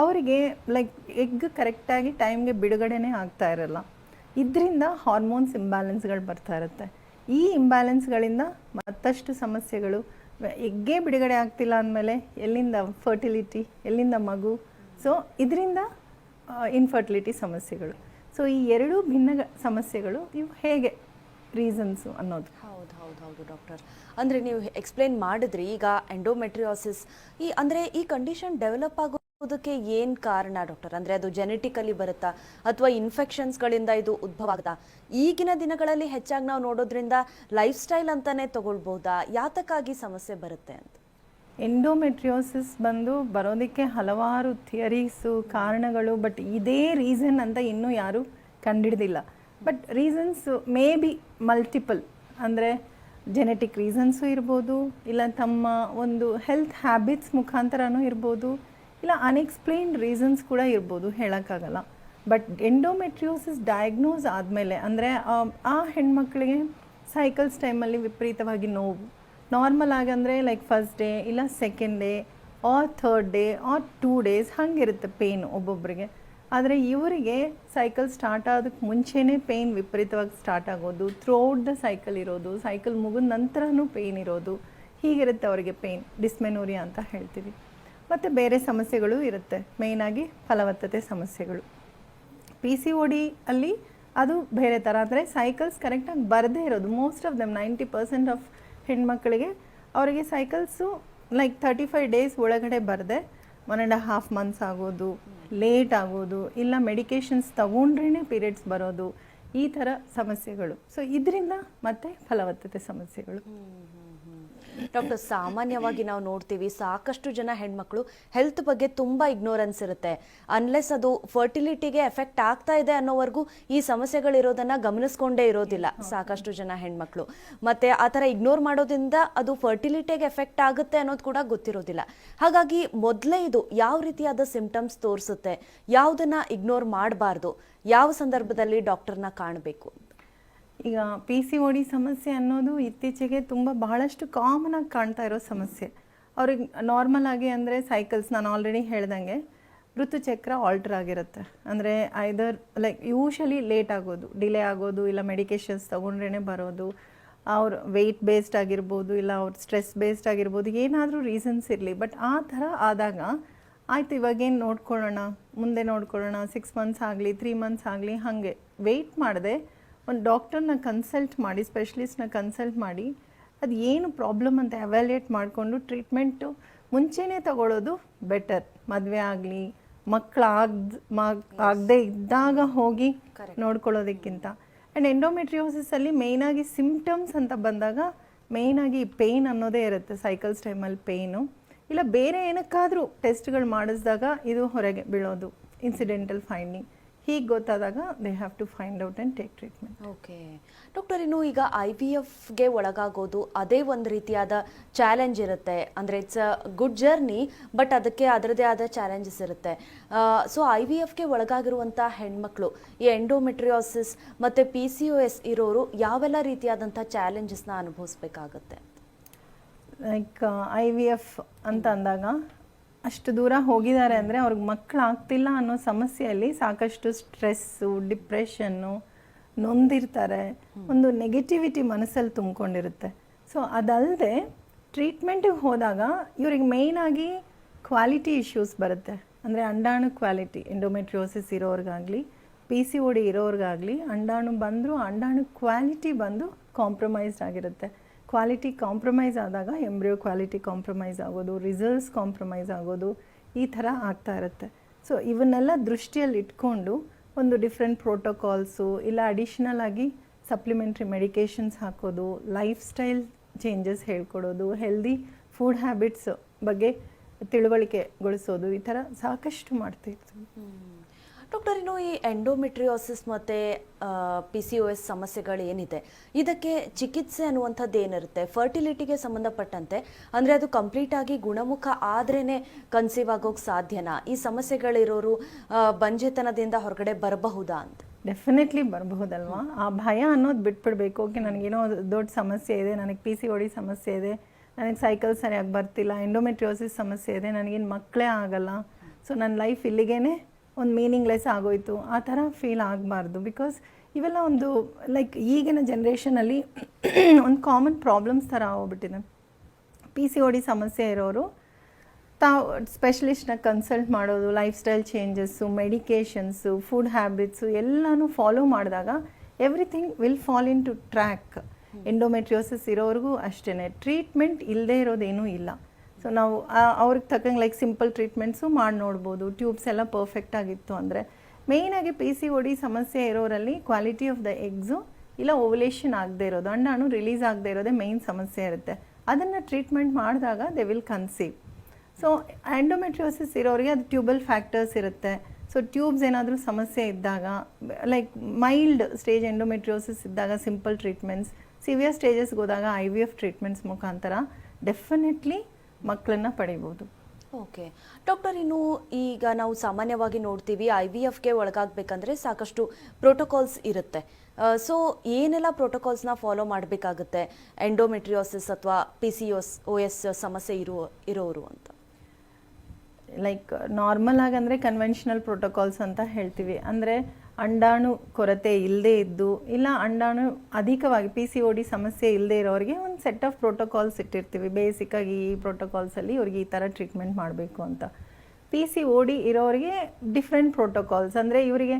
ಅವರಿಗೆ ಲೈಕ್ ಎಗ್ ಕರೆಕ್ಟಾಗಿ ಟೈಮ್ಗೆ ಬಿಡುಗಡೆನೇ ಆಗ್ತಾ ಇರಲ್ಲ. ಇದರಿಂದ ಹಾರ್ಮೋನ್ಸ್ ಇಂಬ್ಯಾಲೆನ್ಸ್ಗಳು ಬರ್ತಾ ಇರುತ್ತೆ. ಈ ಇಂಬ್ಯಾಲೆನ್ಸ್ಗಳಿಂದ ಮತ್ತಷ್ಟು ಸಮಸ್ಯೆಗಳು ಎಗ್ಗೆ ಬಿಡುಗಡೆ ಆಗ್ತಿಲ್ಲ ಅಂದಮೇಲೆ ಎಲ್ಲಿಂದ ಫರ್ಟಿಲಿಟಿ ಎಲ್ಲಿಂದ ಮಗು? ಸೊ ಇದರಿಂದ ಇನ್ಫರ್ಟಿಲಿಟಿ ಸಮಸ್ಯೆಗಳು. ಸೊ ಈ ಎರಡೂ ಭಿನ್ನ ಸಮಸ್ಯೆಗಳು ಇವು ಹೇಗೆ ರೀಸನ್ಸು ಅನ್ನೋದು. ಹೌದು ಹೌದು ಹೌದು ಡಾಕ್ಟರ್. ಅಂದರೆ ನೀವು ಎಕ್ಸ್ಪ್ಲೇನ್ ಮಾಡಿದ್ರಿ, ಈಗ ಎಂಡೋಮೆಟ್ರಿಯೋಸಿಸ್ ಈ, ಅಂದರೆ ಈ ಕಂಡೀಷನ್ ಡೆವಲಪ್ ಆಗೋದಕ್ಕೆ ಏನ್ ಕಾರಣ, ಡಾಕ್ಟರ್? ಅಂದ್ರೆ ಅದು ಜೆನೆಟಿಕಲಿ ಬರುತ್ತಾ? ಅಥವಾ ಇನ್ಫೆಕ್ಷನ್ಸ್ಗಳಿಂದ ಇದು ಉದ್ಭವ ಆಗುತ್ತಾ ಈಗಿನ ದಿನಗಳಲ್ಲಿ ಹೆಚ್ಚಾಗಿ ನಾವು ನೋಡೋದ್ರಿಂದ ಲೈಫ್ ಸ್ಟೈಲ್ ಅಂತಾನೆ ತಗೊಳ್ಬಹುದಾ ಯಾತಕ್ಕಾಗಿ ಸಮಸ್ಯೆ ಬರುತ್ತೆ ಅಂತ? ಎಂಡೋಮೆಟ್ರಿಯೋಸಿಸ್ ಬಂದು ಬರೋದಕ್ಕೆ ಹಲವಾರು ಥಿಯರೀಸು ಕಾರಣಗಳು ಬಟ್ ಇದೇ ರೀಸನ್ ಅಂತ ಇನ್ನೂ ಯಾರೂ ಕಂಡಿಡ್ದಿಲ್ಲ. But reasons may be multiple ಅಂದರೆ ಜೆನೆಟಿಕ್ ರೀಸನ್ಸು ಇರ್ಬೋದು, ಇಲ್ಲ ತಮ್ಮ ಒಂದು ಹೆಲ್ತ್ ಹ್ಯಾಬಿಟ್ಸ್ ಮುಖಾಂತರನೂ ಇರ್ಬೋದು ಇಲ್ಲ ಅನ್ಎಕ್ಸ್ಪ್ಲೈನ್ಡ್ ರೀಸನ್ಸ್ ಕೂಡ ಇರ್ಬೋದು, ಹೇಳೋಕ್ಕಾಗಲ್ಲ. ಬಟ್ ಎಂಡೋಮೆಟ್ರಿಯೋಸಿಸ್ ಡಯಾಗ್ನೋಸ್ ಆದಮೇಲೆ, ಅಂದರೆ, ಆ ಹೆಣ್ಮಕ್ಳಿಗೆ ಸೈಕಲ್ಸ್ ಟೈಮಲ್ಲಿ ವಿಪರೀತವಾಗಿ ನೋವು. ನಾರ್ಮಲ್ ಆಗಂದರೆ ಲೈಕ್ ಫಸ್ಟ್ ಡೇ ಇಲ್ಲ second day or third day or two days ಹಾಗಿರುತ್ತೆ pain ಒಬ್ಬೊಬ್ಬರಿಗೆ ಆದರೆ ಇವರಿಗೆ ಸೈಕಲ್ ಸ್ಟಾರ್ಟ್ ಆದಕ್ಕೆ ಮುಂಚೆನೇ ಪೇಯ್ನ್ ವಿಪರೀತವಾಗಿ ಸ್ಟಾರ್ಟ್ ಆಗೋದು ಥ್ರೂಔಟ್ ದ ಸೈಕಲ್ ಇರೋದು ಸೈಕಲ್ ಮುಗಿದ ನಂತರನೂ ಪೇಯ್ನ್ ಇರೋದು, ಹೀಗಿರುತ್ತೆ ಅವರಿಗೆ ಪೇಯ್ನ್ ಡಿಸ್ಮೆನೋರಿಯಾ ಅಂತ ಹೇಳ್ತೀವಿ. ಮತ್ತು ಬೇರೆ ಸಮಸ್ಯೆಗಳು ಇರುತ್ತೆ. ಮೇಯ್ನಾಗಿ ಫಲವತ್ತತೆ ಸಮಸ್ಯೆಗಳು. ಪಿ ಸಿ ಒ ಡಿ ಅಲ್ಲಿ ಅದು ಬೇರೆ ಥರ ಅಂದರೆ ಸೈಕಲ್ಸ್ ಕರೆಕ್ಟಾಗಿ ಬರದೇ ಇರೋದು. Most of them ninety percent of ಹೆಣ್ಮಕ್ಳಿಗೆ ಅವರಿಗೆ cycles like thirty five days ಒಳಗಡೆ ಬರದೆ. ಒನ್ ಆ್ಯಂಡ್ ಹಾಫ್ ಮಂತ್ಸ್ ಆಗೋದು ಲೇಟ್ ಆಗೋದು, ಇಲ್ಲ ಮೆಡಿಕೇಷನ್ಸ್ ತಗೊಂಡ್ರೇ ಪೀರಿಯಡ್ಸ್ ಬರೋದು. ಈ ಥರ ಸಮಸ್ಯೆಗಳು. ಸೊ ಇದರಿಂದ ಮತ್ತೆ ಫಲವತ್ತತೆ ಸಮಸ್ಯೆಗಳು. ಡಾಕ್ಟರ್, ಸಾಮಾನ್ಯವಾಗಿ ನಾವು ನೋಡ್ತೀವಿ ಸಾಕಷ್ಟು ಜನ ಹೆಣ್ಮಕ್ಳು ಹೆಲ್ತ್ ಬಗ್ಗೆ ತುಂಬಾ ಇಗ್ನೋರೆನ್ಸ್ ಇರುತ್ತೆ. ಅನ್ಲೆಸ್ ಅದು ಫರ್ಟಿಲಿಟಿಗೆ ಎಫೆಕ್ಟ್ ಆಗ್ತಾ ಇದೆ ಅನ್ನೋವರೆಗೂ ಈ ಸಮಸ್ಯೆಗಳಿರೋದನ್ನ ಗಮನಿಸ್ಕೊಂಡೇ ಇರೋದಿಲ್ಲ ಸಾಕಷ್ಟು ಜನ ಹೆಣ್ಮಕ್ಳು. ಮತ್ತೆ ಆ ತರ ಇಗ್ನೋರ್ ಮಾಡೋದ್ರಿಂದ ಅದು ಫರ್ಟಿಲಿಟಿಗೆ ಎಫೆಕ್ಟ್ ಆಗುತ್ತೆ ಅನ್ನೋದು ಕೂಡ ಗೊತ್ತಿರೋದಿಲ್ಲ. ಹಾಗಾಗಿ ಮೊದಲೇ ಇದು ಯಾವ ರೀತಿಯಾದ ಸಿಂಪ್ಟಮ್ಸ್ ತೋರಿಸುತ್ತೆ, ಯಾವುದನ್ನ ಇಗ್ನೋರ್ ಮಾಡಬಾರ್ದು, ಯಾವ ಸಂದರ್ಭದಲ್ಲಿ ಡಾಕ್ಟರ್ನ ಕಾಣಬೇಕು? ಈಗ ಪಿ ಸಿ ಒ ಡಿ ಸಮಸ್ಯೆ ಅನ್ನೋದು ಇತ್ತೀಚೆಗೆ ತುಂಬ ಬಹಳಷ್ಟು ಕಾಮನ್ ಆಗಿ ಕಾಣ್ತಾ ಇರೋ ಸಮಸ್ಯೆ. ಅವ್ರಿಗೆ ನಾರ್ಮಲ್ ಆಗಿ ಅಂದರೆ ಸೈಕಲ್ಸ್ ನಾನು ಆಲ್ರೆಡಿ ಹೇಳ್ದಂಗೆ ಋತುಚಕ್ರ ಆಲ್ಟರ್ ಆಗಿರುತ್ತೆ. ಅಂದರೆ ಐದರ್ ಲೈಕ್ ಯೂಶಲಿ ಲೇಟ್ ಆಗೋದು ಡಿಲೇ ಆಗೋದು, ಇಲ್ಲ ಮೆಡಿಕೇಶನ್ಸ್ ತೊಗೊಂಡ್ರೇ ಬರೋದು, ಅವ್ರ ವೆಯ್ಟ್ ಬೇಸ್ಡ್ ಆಗಿರ್ಬೋದು, ಇಲ್ಲ ಅವ್ರ ಸ್ಟ್ರೆಸ್ ಬೇಸ್ಡ್ ಆಗಿರ್ಬೋದು, ಏನಾದರೂ ರೀಸನ್ಸ್ ಇರಲಿ. ಬಟ್ ಆ ಥರ ಆದಾಗ ಆಯಿತು, ಇವಾಗೇನು ನೋಡ್ಕೊಳ್ಳೋಣ, ಮುಂದೆ ನೋಡ್ಕೊಳ್ಳೋಣ ಸಿಕ್ಸ್ ಮಂತ್ಸ್ ಆಗಲಿ ತ್ರೀ ಮಂತ್ಸ್ ಆಗಲಿ, ಹಾಗೆ ವೆಯ್ಟ್ ಮಾಡದೆ ಒಂದು ಡಾಕ್ಟರ್ನ ಕನ್ಸಲ್ಟ್ ಮಾಡಿ ಸ್ಪೆಷಲಿಸ್ಟ್ನ ಕನ್ಸಲ್ಟ್ ಮಾಡಿ ಅದು ಏನು ಪ್ರಾಬ್ಲಮ್ ಅಂತ ಅವ್ಯಾಲ್ಯೇಟ್ ಮಾಡಿಕೊಂಡು ಟ್ರೀಟ್ಮೆಂಟು ಮುಂಚೆನೇ ತಗೊಳ್ಳೋದು ಬೆಟರ್. ಮದುವೆ ಆಗಲಿ ಮಕ್ಕಳಾಗ್ದ ಆಗದೆ ಇದ್ದಾಗ ಹೋಗಿ ನೋಡ್ಕೊಳ್ಳೋದಕ್ಕಿಂತ. ಆ್ಯಂಡ್ ಎಂಡೋಮೆಟ್ರಿಯೋಸಿಸಲ್ಲಿ ಮೇಯ್ನಾಗಿ ಸಿಮ್ಟಮ್ಸ್ ಅಂತ ಬಂದಾಗ ಮೇಯ್ನಾಗಿ ಪೇಯ್ನ್ ಅನ್ನೋದೇ ಇರುತ್ತೆ ಸೈಕಲ್ಸ್ ಟೈಮಲ್ಲಿ ಪೇಯ್ನು ಇಲ್ಲ ಬೇರೆ ಏನಕ್ಕಾದರೂ ಟೆಸ್ಟ್ಗಳು ಮಾಡಿಸಿದಾಗ ಇದು ಹೊರಗೆ ಬೀಳೋದು ಇನ್ಸಿಡೆಂಟಲ್ ಫೈಂಡಿಂಗ್ ಹೀಗೆ ಗೊತ್ತಾದಾಗ they have to find out and take treatment okay doctor ಇನ್ನು ಈಗ ಐ ವಿ ಎಫ್ಗೆ ಒಳಗಾಗೋದು ಅದೇ ಒಂದು ರೀತಿಯಾದ ಚಾಲೆಂಜ್ ಇರುತ್ತೆ. ಅಂದರೆ it's a good journey but ಅದಕ್ಕೆ ಅದರದೇ ಆದ ಚಾಲೆಂಜಸ್ ಇರುತ್ತೆ. ಸೊ ಐ ವಿ ಎಫ್ಗೆ ಒಳಗಾಗಿರುವಂಥ ಹೆಣ್ಮಕ್ಳು ಈ ಎಂಡೋಮೆಟ್ರಿಯೋಸಿಸ್ ಮತ್ತು ಪಿ ಸಿ ಒ ಎಸ್ ಇರೋರು ಯಾವೆಲ್ಲ ರೀತಿಯಾದಂಥ ಚಾಲೆಂಜಸ್ನ ಅನುಭವಿಸ್ಬೇಕಾಗತ್ತೆ? ಲೈಕ್ ಐ ವಿ ಎಫ್ ಅಂತ ಅಂದಾಗ ಅಷ್ಟು ದೂರ ಹೋಗಿದ್ದಾರೆ ಅಂದರೆ ಅವ್ರಿಗೆ ಮಕ್ಕಳು ಆಗ್ತಿಲ್ಲ ಅನ್ನೋ ಸಮಸ್ಯೆಯಲ್ಲಿ ಸಾಕಷ್ಟು ಸ್ಟ್ರೆಸ್ಸು ಡಿಪ್ರೆಷನ್ನು ನೊಂದಿರ್ತಾರೆ. ಒಂದು ನೆಗೆಟಿವಿಟಿ ಮನಸ್ಸಲ್ಲಿ ತುಂಬಿಕೊಂಡಿರುತ್ತೆ. ಸೊ ಅದಲ್ಲದೆ ಟ್ರೀಟ್ಮೆಂಟಿಗೆ ಹೋದಾಗ ಇವ್ರಿಗೆ ಮೇಯ್ನಾಗಿ ಕ್ವಾಲಿಟಿ ಇಶ್ಯೂಸ್ ಬರುತ್ತೆ. ಅಂದರೆ ಅಂಡಾಣು ಕ್ವಾಲಿಟಿ ಎಂಡೋಮೆಟ್ರಿಯೋಸಿಸ್ ಇರೋರಿಗಾಗಲಿ ಪಿ ಸಿ ಒ ಡಿ ಇರೋರ್ಗಾಗಲಿ ಅಂಡಾಣು ಬಂದರೂ ಅಂಡಾಣು ಕ್ವಾಲಿಟಿ ಬಂದು ಕಾಂಪ್ರಮೈಸ್ಡ್ ಆಗಿರುತ್ತೆ. ಕ್ವಾಲಿಟಿ ಕಾಂಪ್ರಮೈಸ್ ಆದಾಗ ಎಂಬ್ರಿಯೋ ಕ್ವಾಲಿಟಿ ಕಾಂಪ್ರಮೈಸ್ ಆಗೋದು, ರಿಸಲ್ಟ್ಸ್ ಕಾಂಪ್ರಮೈಸ್ ಆಗೋದು, ಈ ಥರ ಆಗ್ತಾ ಇರುತ್ತೆ. ಸೊ, ಇವನ್ನೆಲ್ಲ ದೃಷ್ಟಿಯಲ್ಲಿ ಇಟ್ಕೊಂಡು ಒಂದು ಡಿಫ್ರೆಂಟ್ ಪ್ರೋಟೋಕಾಲ್ಸು ಇಲ್ಲ ಅಡಿಷ್ನಲ್ ಆಗಿ ಸಪ್ಲಿಮೆಂಟ್ರಿ ಮೆಡಿಕೇಷನ್ಸ್ ಹಾಕೋದು, ಲೈಫ್ ಸ್ಟೈಲ್ ಚೇಂಜಸ್ ಹೇಳ್ಕೊಡೋದು, ಹೆಲ್ದಿ ಫುಡ್ ಹ್ಯಾಬಿಟ್ಸ್ ಬಗ್ಗೆ ತಿಳುವಳಿಕೆಗೊಳಿಸೋದು ಈ ಥರ ಸಾಕಷ್ಟು ಮಾಡ್ತಿರ್ತೀವಿ ಡಾಕ್ಟರ್, ಇನ್ನು ಈ ಎಂಡೋಮೆಟ್ರಿಯೋಸಿಸ್ ಮತ್ತು ಪಿ ಸಿ ಒ ಎಸ್ ಸಮಸ್ಯೆಗಳು ಏನಿದೆ? ಇದಕ್ಕೆ ಚಿಕಿತ್ಸೆ ಅನ್ನುವಂಥದ್ದು ಏನಿರುತ್ತೆ? ಫರ್ಟಿಲಿಟಿಗೆ ಸಂಬಂಧಪಟ್ಟಂತೆ, ಅಂದರೆ ಅದು ಕಂಪ್ಲೀಟಾಗಿ ಗುಣಮುಖ ಆದ್ರೇ ಕನ್ಸೀವ್ ಆಗೋಕ್ಕೆ ಸಾಧ್ಯನಾ? ಈ ಸಮಸ್ಯೆಗಳಿರೋರು ಬಂಜೆತನದಿಂದ ಹೊರಗಡೆ ಬರಬಹುದಾ ಅಂತ? ಡೆಫಿನೆಟ್ಲಿ ಬರಬಹುದಲ್ವಾ? ಆ ಭಯ ಅನ್ನೋದು ಬಿಟ್ಬಿಡ್ಬೇಕು. ಓಕೆ, ನನಗೇನೋ ದೊಡ್ಡ ಸಮಸ್ಯೆ ಇದೆ, ನನಗೆ ಪಿ ಸಿ ಒಡಿ ಸಮಸ್ಯೆ ಇದೆ, ನನಗೆ ಸೈಕಲ್ ಸರಿಯಾಗಿ ಬರ್ತಿಲ್ಲ ಎಂಡೋಮೆಟ್ರಿಯೋಸಿಸ್ ಸಮಸ್ಯೆ ಇದೆ, ನನಗೇನು ಮಕ್ಕಳೇ ಆಗಲ್ಲ. ಸೊ ನನ್ನ ಲೈಫ್ ಇಲ್ಲಿಗೇ ಒಂದು ಮೀನಿಂಗ್ಲೆಸ್ ಆಗೋಯ್ತು ಆ ಥರ ಫೀಲ್ ಆಗಬಾರ್ದು. ಬಿಕಾಸ್ ಇವೆಲ್ಲ ಒಂದು ಲೈಕ್ ಈಗಿನ ಜನ್ರೇಷನಲ್ಲಿ ಒಂದು ಕಾಮನ್ ಪ್ರಾಬ್ಲಮ್ಸ್ ಥರ ಹೋಗ್ಬಿಟ್ಟಿದೆ ಪಿ ಸಿ ಒ ಡಿ ಸಮಸ್ಯೆ ಇರೋರು ತಾವು ಸ್ಪೆಷಲಿಸ್ಟ್ನ ಕನ್ಸಲ್ಟ್ ಮಾಡೋದು lifestyle changes medications food habits ಎಲ್ಲನೂ ಫಾಲೋ ಮಾಡಿದಾಗ everything will fall into track endometriosis ಇರೋರಿಗೂ ಅಷ್ಟೇ ಟ್ರೀಟ್ಮೆಂಟ್ ಇಲ್ಲದೇ ಇರೋದೇನೂ ಇಲ್ಲ. ಸೊ ನಾವು ಅವ್ರಿಗೆ ತಕ್ಕಂಗೆ ಲೈಕ್ ಸಿಂಪಲ್ ಟ್ರೀಟ್ಮೆಂಟ್ಸು ಮಾಡಿ ನೋಡ್ಬೋದು. ಟ್ಯೂಬ್ಸ್ ಎಲ್ಲ ಪರ್ಫೆಕ್ಟ್ ಆಗಿತ್ತು ಅಂದರೆ. ಮೇಯ್ನಾಗಿ ಪಿ ಸಿ ಒ ಡಿ ಸಮಸ್ಯೆ ಇರೋರಲ್ಲಿ ಕ್ವಾಲಿಟಿ ಆಫ್ ದ ಎಗ್ಸು ಇಲ್ಲ ಓವಲೇಷನ್ ಆಗದೆ ಇರೋದು. ಅಂಡಾಣು ರಿಲೀಸ್ ಆಗದೆ ಇರೋದೇ ಮೇಯ್ನ್ ಸಮಸ್ಯೆ ಇರುತ್ತೆ. ಅದನ್ನು ಟ್ರೀಟ್ಮೆಂಟ್ ಮಾಡಿದಾಗ they will conceive so endometriosis ಇರೋರಿಗೆ ಅದು ಟ್ಯೂಬಲ್ ಫ್ಯಾಕ್ಟರ್ಸ್ ಇರುತ್ತೆ. ಸೊ ಟ್ಯೂಬ್ಸ್ ಏನಾದರೂ ಸಮಸ್ಯೆ ಇದ್ದಾಗ ಲೈಕ್ ಮೈಲ್ಡ್ ಸ್ಟೇಜ್ ಎಂಡೋಮೆಟ್ರಿಯೋಸಿಸ್ ಇದ್ದಾಗ ಸಿಂಪಲ್ ಟ್ರೀಟ್ಮೆಂಟ್ಸ್ ಸಿವಿಯರ್ ಸ್ಟೇಜಸ್ಗೆ ಹೋದಾಗ ಐ ವಿ ಎಫ್ ಟ್ರೀಟ್ಮೆಂಟ್ಸ್ ಮುಖಾಂತರ ಡೆಫಿನೆಟ್ಲಿ ಮಕ್ಕಳನ್ನ ಪಡಿಬೋದು ಓಕೆ. ಡಾಕ್ಟರ್ ಇನ್ನು ಈಗ ನಾವು ಸಾಮಾನ್ಯವಾಗಿ ನೋಡ್ತೀವಿ ಐ ವಿ ಎಫ್ಗೆ ಒಳಗಾಗಬೇಕಂದ್ರೆ ಸಾಕಷ್ಟು ಪ್ರೋಟೋಕಾಲ್ಸ್ ಇರುತ್ತೆ. ಸೊ ಏನೆಲ್ಲ ಪ್ರೋಟೋಕಾಲ್ಸ್ನ ಫಾಲೋ ಮಾಡಬೇಕಾಗುತ್ತೆ? ಎಂಡೋಮೆಟ್ರಿಯೋಸಿಸ್ ಅಥವಾ ಪಿ ಸಿ ಒಸ್ ಒ ಎಸ್ ಸಮಸ್ಯೆ ಇರೋ ಇರೋರು ಅಂತ. ಲೈಕ್ ನಾರ್ಮಲ್ ಆಗಂದ್ರೆ ಕನ್ವೆನ್ಷನಲ್ ಪ್ರೋಟೋಕಾಲ್ಸ್ ಅಂತ ಹೇಳ್ತೀವಿ. ಅಂದರೆ ಅಂಡಾಣು ಕೊರತೆ ಇಲ್ಲದೆ ಇದ್ದು, ಇಲ್ಲ ಅಂಡಾಣು ಅಧಿಕವಾಗಿ ಪಿ ಸಿ ಒ ಡಿ ಸಮಸ್ಯೆ ಇಲ್ಲದೆ ಇರೋರಿಗೆ ಒಂದು ಸೆಟ್ ಆಫ್ ಪ್ರೋಟೋಕಾಲ್ಸ್ ಇಟ್ಟಿರ್ತೀವಿ. ಬೇಸಿಕ್ಕಾಗಿ ಈ ಪ್ರೋಟೋಕಾಲ್ಸಲ್ಲಿ ಇವ್ರಿಗೆ ಈ ಥರ ಟ್ರೀಟ್ಮೆಂಟ್ ಮಾಡಬೇಕು ಅಂತ. ಪಿ ಸಿ ಒ ಡಿ ಇರೋರಿಗೆ ಡಿಫ್ರೆಂಟ್ ಪ್ರೋಟೋಕಾಲ್ಸ್ ಅಂದರೆ ಇವರಿಗೆ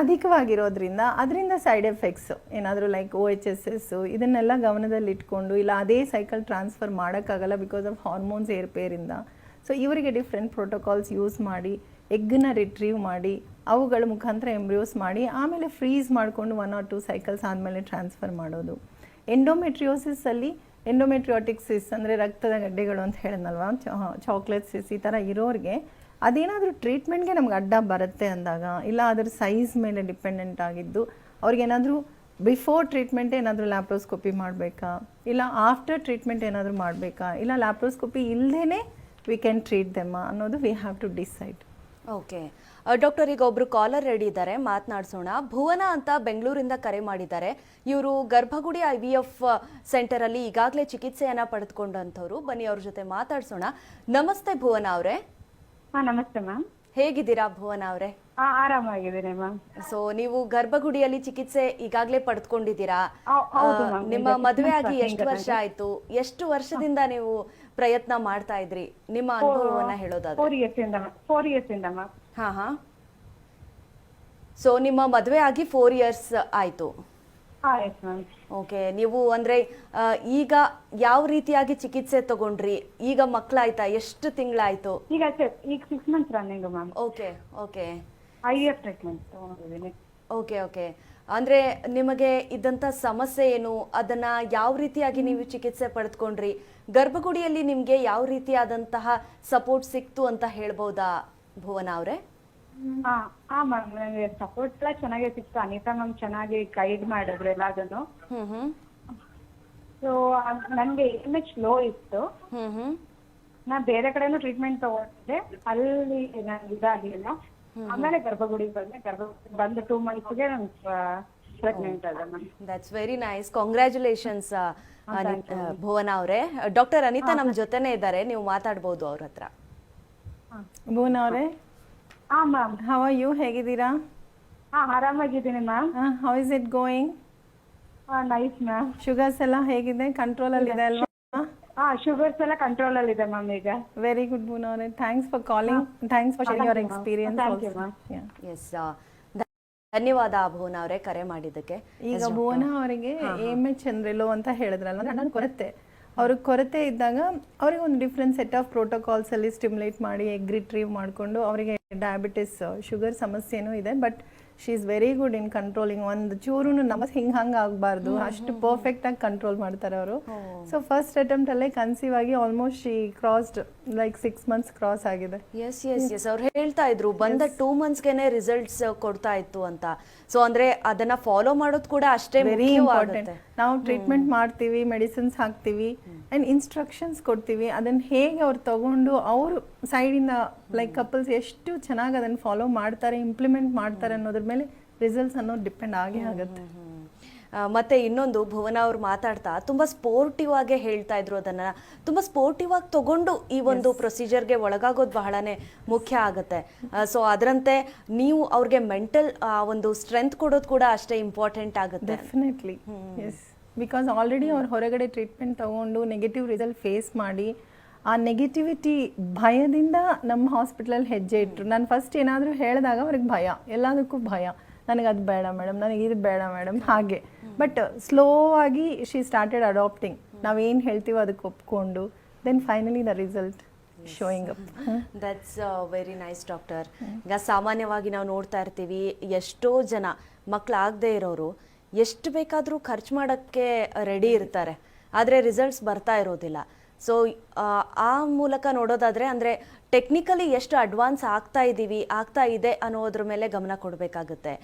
ಅಧಿಕವಾಗಿರೋದ್ರಿಂದ ಅದರಿಂದ ಸೈಡ್ ಎಫೆಕ್ಟ್ಸ್ ಏನಾದರೂ like O H S S ಇದನ್ನೆಲ್ಲ ಗಮನದಲ್ಲಿಟ್ಕೊಂಡು ಇಲ್ಲ ಅದೇ ಸೈಕಲ್ ಟ್ರಾನ್ಸ್ಫರ್ ಮಾಡೋಕ್ಕಾಗಲ್ಲ ಬಿಕಾಸ್ ಆಫ್ ಹಾರ್ಮೋನ್ಸ್ ಏರ್ಪೇರಿಂದ. ಸೊ ಇವರಿಗೆ ಡಿಫ್ರೆಂಟ್ ಪ್ರೋಟೋಕಾಲ್ಸ್ ಯೂಸ್ ಮಾಡಿ ಎಗ್ಗನ್ನ ರಿಟ್ರೀವ್ ಮಾಡಿ, ಅವುಗಳ ಮುಖಾಂತರ ಎಂಬ್ರಿಯೋಸ್ ಮಾಡಿ, ಆಮೇಲೆ ಫ್ರೀಸ್ ಮಾಡಿಕೊಂಡು ಒನ್ ಆರ್ ಟು ಸೈಕಲ್ಸ್ ಆದಮೇಲೆ ಟ್ರಾನ್ಸ್ಫರ್ ಮಾಡೋದು. ಎಂಡೋಮೆಟ್ರಿಯೋಸಿಸಲ್ಲಿ ಎಂಡೋಮೆಟ್ರಿಯೋಟಿಕ್ ಸಿಸ್ ಅಂದರೆ ರಕ್ತದ ಗಡ್ಡೆಗಳು ಅಂತ ಹೇಳಿದ್ನಲ್ವಾ? ಚಾಕ್ಲೇಟ್ ಸಿಸ್ ಈ ಥರ ಇರೋರಿಗೆ ಅದೇನಾದರೂ ಟ್ರೀಟ್ಮೆಂಟ್ಗೆ ನಮ್ಗೆ ಅಡ್ಡ ಬರುತ್ತೆ ಅಂದಾಗ, ಇಲ್ಲ ಅದರ ಸೈಜ್ ಮೇಲೆ ಡಿಪೆಂಡೆಂಟ್ ಆಗಿದ್ದು ಅವ್ರಿಗೇನಾದರೂ ಬಿಫೋರ್ ಟ್ರೀಟ್ಮೆಂಟ್ ಏನಾದರೂ ಲ್ಯಾಪ್ರೋಸ್ಕೋಪಿ ಮಾಡಬೇಕಾ? ಇಲ್ಲ ಆಫ್ಟರ್ ಟ್ರೀಟ್ಮೆಂಟ್ ಏನಾದರೂ ಮಾಡಬೇಕಾ? ಇಲ್ಲ ಲ್ಯಾಪ್ರೋಸ್ಕೋಪಿ ಇಲ್ಲದೇ ವಿ ಕ್ಯಾನ್ ಟ್ರೀಟ್ ದೆಮ್ಮ ಅನ್ನೋದು we have to decide okay. Doctor ಈಗ ಒಬ್ರು ಕಾಲರ್ ರೆಡಿ ಇದ್ದಾರೆ ಮಾತನಾಡಿಸೋಣ. ಭುವನ ಅಂತ ಬೆಂಗಳೂರಿಂದ ಕರೆ ಮಾಡಿದ್ದಾರೆ. ಇವರು ಗರ್ಭಗುಡಿ ಐ ವಿ ಎಫ್ ಸೆಂಟರ್ ಅಲ್ಲಿ ಈಗಾಗಲೇ ಚಿಕಿತ್ಸೆಯನ್ನ ಪಡೆದುಕೊಂಡಂಥವ್ರು. ಬನ್ನಿ ಅವ್ರ ಜೊತೆ ಮಾತಾಡ್ಸೋಣ. ನಮಸ್ತೆ ಭುವನ ಅವರೇ. ಹಾ ನಮಸ್ತೆ ಮ್ಯಾಮ್. ಹೇಗಿದ್ದೀರಾ ಭುವನ ಅವರೇ? ಹಾ ಆರಾಮಾಗಿದ್ದೀನಿ ಮ್ಯಾಮ್. ಸೊ ನೀವು ಗರ್ಭಗುಡಿಯಲ್ಲಿ ಚಿಕಿತ್ಸೆ ಈಗಾಗಲೇ ಪಡೆದುಕೊಂಡಿದ್ದೀರಾ? ಹೌದು ma'am. ನಿಮ್ಮ ಮದುವೆ ಆಗಿ ಎಷ್ಟು ವರ್ಷ ಆಯ್ತು? ಎಷ್ಟು ವರ್ಷದಿಂದ ನೀವು ಪ್ರಯತ್ನ ಮಾಡ್ತಾ ಇದ್ರಿ? ನಿಮ್ಮ ಅನುಭವವನ್ನ ಹೇಳೋದಾದ್ರೆ. ಫೋರ್ ಇಯರ್ಸ್ ಇಂದ ಫೋರ್ ಇಯರ್ಸ್ ಇಂದ ಮ್ಯಾಮ್ ಹಾ ಹಾ. ಸೊ ನಿಮ್ಮ ಮದುವೆ ಆಗಿ ಫೋರ್ ಇಯರ್ಸ್ ಆಯ್ತು. ಮ್ಯಾಮ್ ಓಕೆ ನೀವು ಅಂದ್ರೆ ಆ, ಈಗ ಯಾವ ರೀತಿಯಾಗಿ ಚಿಕಿತ್ಸೆ ತಗೊಂಡ್ರಿ? ಈಗ ಮಕ್ಕಳಾಯ್ತಾ ಎಷ್ಟು ತಿಂಗಳಾಯ್ತು? ಈಗ ಚೆ- ಈಗ six months running ma'am okay okay I F treatment ತಗೊಂಡಿದ್ದೀನಿ. ಓಕೆ ಓಕೆ ಅಂದ್ರೆ ನಿಮಗೆ ಇದ್ದಂತ ಸಮಸ್ಯೆ ಏನು? ಅದನ್ನ ಯಾವ ರೀತಿಯಾಗಿ ನೀವು ಚಿಕಿತ್ಸೆ ಪಡೆದುಕೊಂಡ್ರಿ? ಗರ್ಭಗುಡಿಯಲ್ಲಿ ನಿಮ್ಗೆ ಯಾವ ರೀತಿಯಾದಂತಹ ಸಪೋರ್ಟ್ ಸಿಕ್ತು ಅಂತ ಹೇಳ್ಬೋದಾ ಭುವನ ಅವರೇ? ಹಾ ಮ್ಯಾಮ್ ನನಗೆ ಸಪೋರ್ಟ್ ಎಲ್ಲ ಚೆನ್ನಾಗೇ ಸಿಕ್ತು. ಅನಿತಾ ಮ್ಯಾಮ್ ಚೆನ್ನಾಗಿ ಗೈಡ್ ಮಾಡಿದ್ರು ಎಲ್ಲದನ್ನು. ಸೊ ನನಗೆ ಎಂ ಎಚ್ ಲೋ ಇತ್ತು ನಾ ಬೇರೆ ಕಡೆನೂ ಟ್ರೀಟ್ಮೆಂಟ್ ತಗೊಂಡಿದ್ದೆ. ಅಲ್ಲಿ ನನ್ಗೆ ಇದಾಗಿಲ್ಲ ಆಮೇಲೆ ಗರ್ಭಗುಡಿಗೆ ಬಂದೆ. ಗರ್ಭಗುಡಿ ಬಂದು ಟೂ ಮಂತ್ಸ್ಗೆ ನನ್ ಪ್ರೆಗ್ನೆಂಟ್ ಅದ ma'am that's very nice congratulations Bhuvana ಅವರೇ. ಡಾಕ್ಟರ್ ಅನಿತಾ ನಮ್ ಜೊತೆನೆ ಇದ್ದಾರೆ ನೀವು ಮಾತಾಡ್ಬೋದು ಅವ್ರ ಹತ್ರ. ಭುವನ ಅವರೇ? ಹಾ ಮ್ಯಾಮ್ ಹವ ಯು ಹೇಗಿದ್ದೀರಾ? ಹಾ ಆರಾಮಾಗಿದ್ದೀನಿ ma'am how is it going ಹಾ ನೈಸ್ ಮ್ಯಾಮ್ ಶುಗರ್ಸ್ ಎಲ್ಲ ಹೇಗಿದೆ? ಕಂಟ್ರೋಲ್ ಅಲ್ಲಿ ಇದೆ ಅಲ್ವಾ? ಹಾ ಶುಗರ್ಸ್ ಎಲ್ಲ ಕಂಟ್ರೋಲ್ ಅಲ್ಲಿ ಇದೆ ಮ್ಯಾಮ್ ಈಗ. ವೆರಿ ಗುಡ್ ಮೂನ್ ಅವರೇ. Thanks for calling thanks for sharing your. Experience Thank you, ma'am. Yes ಧನ್ಯವಾದ ಭುವನ ಅವರೇ ಕರೆ ಮಾಡಿದ್ದಕ್ಕೆ. ಈಗ ಭುವನ ಅವರಿಗೆ ಎಂ ಎಚ್ ಚಂದ್ರೆಲೋ ಅಂತ ಹೇಳಿದ್ರಲ್ಲ ನನ್ನ ಕೊರತೆ. ಅವ್ರಿಗೆ ಕೊರತೆ ಇದ್ದಾಗ ಅವ್ರಿಗೆ ಒಂದು ಡಿಫ್ರೆಂಟ್ ಸೆಟ್ ಆಫ್ ಪ್ರೋಟೋಕಾಲ್ಸ್ ಅಲ್ಲಿ ಸ್ಟಿಮ್ಯುಲೇಟ್ ಮಾಡಿ ಎಗ್ ರಿಟ್ರೀವ್ ಮಾಡಿಕೊಂಡು ಅವರಿಗೆ ಡಯಾಬಿಟಿಸ್ ಶುಗರ್ ಸಮಸ್ಯೆನೂ ಇದೆ. But she is very good in controlling ಒಂದು ಚೂರು ನಮಸ್ ಹಿಂಗೆ ಹಂಗೆ ಆಗಬಾರ್ದು. ಅಷ್ಟು ಪರ್ಫೆಕ್ಟ್ ಆಗಿ ಕಂಟ್ರೋಲ್ ಮಾಡ್ತಾರೆ ಅವರು. ಸೊ ಫಸ್ಟ್ ಅಟೆಂಪ್ಟ್ ಅಲ್ಲೇ ಕನ್ಸೀವ್ ಆಗಿ almost she crossed like six months cross ಆಗಿದೆ. ಎಸ್ ಎಸ್ ಎಸ್ ಅವ್ರು ಹೇಳ್ತಾ ಇದ್ರು ಬಂದ ಟೂ ಮಂತ್ಸ್ಗೆನೆ ರಿಸಲ್ಟ್ಸ್ ಕೊಡ್ತಾ ಇತ್ತು ಅಂತ. ಸೊ ಅಂದ್ರೆ ಅದನ್ನ ಫಾಲೋ ಮಾಡೋದು ಕೂಡ ಅಷ್ಟೇ ವೆರಿ ಇಂಪಾರ್ಟೆಂಟ್ ನಾವು ಟ್ರೀಟ್ಮೆಂಟ್ ಮಾಡ್ತೀವಿ ಮೆಡಿಸಿನ್ಸ್ ಹಾಕ್ತೀವಿ ಆ್ಯಂಡ್ ಇನ್ಸ್ಟ್ರಕ್ಷನ್ಸ್ ಕೊಡ್ತೀವಿ. ಅದನ್ನು ಹೇಗೆ ಅವ್ರು ತಗೊಂಡು ಅವರು ಸೈಡಿಂದ ಲೈಕ್ ಕಪಲ್ಸ್ ಎಷ್ಟು ಚೆನ್ನಾಗಿ ಅದನ್ನು ಫಾಲೋ ಮಾಡ್ತಾರೆ ಇಂಪ್ಲಿಮೆಂಟ್ ಮಾಡ್ತಾರೆ ಅನ್ನೋದ್ರ ಮೇಲೆ ರಿಸಲ್ಟ್ಸ್ ಅನ್ನೋದು ಡಿಪೆಂಡ್ ಆಗೇ ಆಗುತ್ತೆ. ಮತ್ತೆ ಇನ್ನೊಂದು ಭುವನ ಅವ್ರು ಮಾತಾಡ್ತಾ ತುಂಬಾ ಸ್ಪೋರ್ಟಿವ್ ಆಗಿ ಹೇಳ್ತಾ ಇದ್ರು ಅದನ್ನ. ತುಂಬಾ ಸ್ಪೋರ್ಟಿವ್ ಆಗಿ ತಗೊಂಡು ಈ ಒಂದು ಪ್ರೊಸೀಜರ್ಗೆ ಒಳಗಾಗೋದು ಬಹಳನೇ ಮುಖ್ಯ ಆಗುತ್ತೆ. ಸೊ ಅದರಂತೆ ನೀವು ಅವ್ರಿಗೆ ಮೆಂಟಲ್ ಒಂದು ಸ್ಟ್ರೆಂತ್ ಕೊಡೋದು ಕೂಡ ಅಷ್ಟೇ ಇಂಪಾರ್ಟೆಂಟ್ ಆಗುತ್ತೆ. ಡೆಫಿನೆಟ್ಲಿ ಎಸ್ ಬಿಕಾಸ್ ಆಲ್ರೆಡಿ ಅವ್ರು ಹೊರಗಡೆ ಟ್ರೀಟ್ಮೆಂಟ್ ತಗೊಂಡು ನೆಗೆಟಿವ್ ರಿಸಲ್ಟ್ ಫೇಸ್ ಮಾಡಿ ಆ ನೆಗೆಟಿವಿಟಿ ಭಯದಿಂದ ನಮ್ಮ ಹಾಸ್ಪಿಟ್ಲಲ್ಲಿ ಹೆಜ್ಜೆ ಇಟ್ಟರು ನಾನು ಫಸ್ಟ್ ಏನಾದರೂ ಹೇಳಿದಾಗ ಅವ್ರಿಗೆ ಭಯ. ಎಲ್ಲದಕ್ಕೂ ಭಯ. ನನಗೆ ಅದು ಬೇಡ ಮೇಡಮ್ ನನಗೆ ಇದು ಬೇಡ ಮೇಡಮ್ ಹಾಗೆ. ಬಟ್ ಸ್ಲೋ ಆಗಿ ಶಿ ಸ್ಟಾರ್ಟೆಡ್ ಅಡಾಪ್ಟಿಂಗ್ ನಾವೇನು ಹೇಳ್ತೀವೋ ಅದಕ್ಕೆ ಒಪ್ಕೊಂಡು then finally the result showing up that's very nice doctor ಈಗ ಸಾಮಾನ್ಯವಾಗಿ ನಾವು ನೋಡ್ತಾ ಇರ್ತೀವಿ ಎಷ್ಟೋ ಜನ ಮಕ್ಕಳಾಗದೇ ಇರೋರು ಎಷ್ಟು ಬೇಕಾದರೂ ಖರ್ಚು ಮಾಡೋಕ್ಕೆ ರೆಡಿ ಇರ್ತಾರೆ. ಆದರೆ ರಿಸಲ್ಟ್ಸ್ ಬರ್ತಾ ಇರೋದಿಲ್ಲ. ಸೊ ಆ ಮೂಲಕ ನೋಡೋದಾದರೆ ಅಂದರೆ ಟೆಕ್ನಿಕಲಿ ಎಷ್ಟು ಅಡ್ವಾನ್ಸ್ ಆಗ್ತಾ ಇದ್ದೀವಿ ಆಗ್ತಾ ಇದೆ ಅನ್ನೋದ್ರ ಮೇಲೆ ಗಮನ ಕೊಡಬೇಕಾಗುತ್ತೆ.